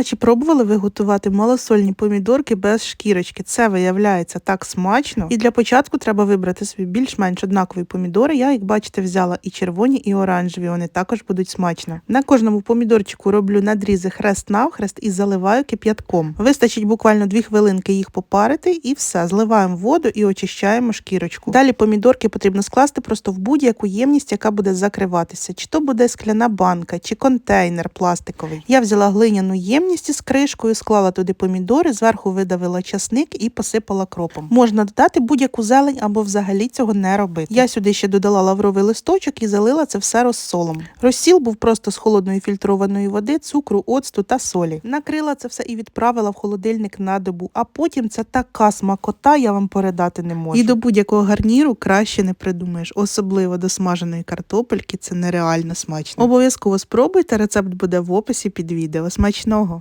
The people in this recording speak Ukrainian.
А чи пробували ви готувати малосольні помідорки без шкірочки? Це виявляється так смачно. І для початку треба вибрати собі більш-менш однакові помідори. Я, як бачите, взяла і червоні, і оранжеві. Вони також будуть смачно. На кожному помідорчику роблю надрізи хрест навхрест і заливаю кип'ятком. Вистачить буквально 2 хвилинки їх попарити, і все. Зливаємо воду і очищаємо шкірочку. Далі помідорки потрібно скласти просто в будь-яку ємність, яка буде закриватися. Чи то буде скляна банка, чи контейнер пластиковий. Я взяла глиняну ємність із кришкою, склала туди помідори, зверху видавила часник і посипала кропом. Можна додати будь-яку зелень або взагалі цього не робити. Я сюди ще додала лавровий листочок і залила це все розсолом. Розсіл був просто з холодної фільтрованої води, цукру, оцту та солі. Накрила це все і відправила в холодильник на добу. А потім це така смакота, я вам передати не можу. І до будь-якого гарніру краще не придумаєш, особливо до смаженої картопельки. Це нереально смачно. Обов'язково спробуйте. Рецепт буде в описі під відео. Смачного!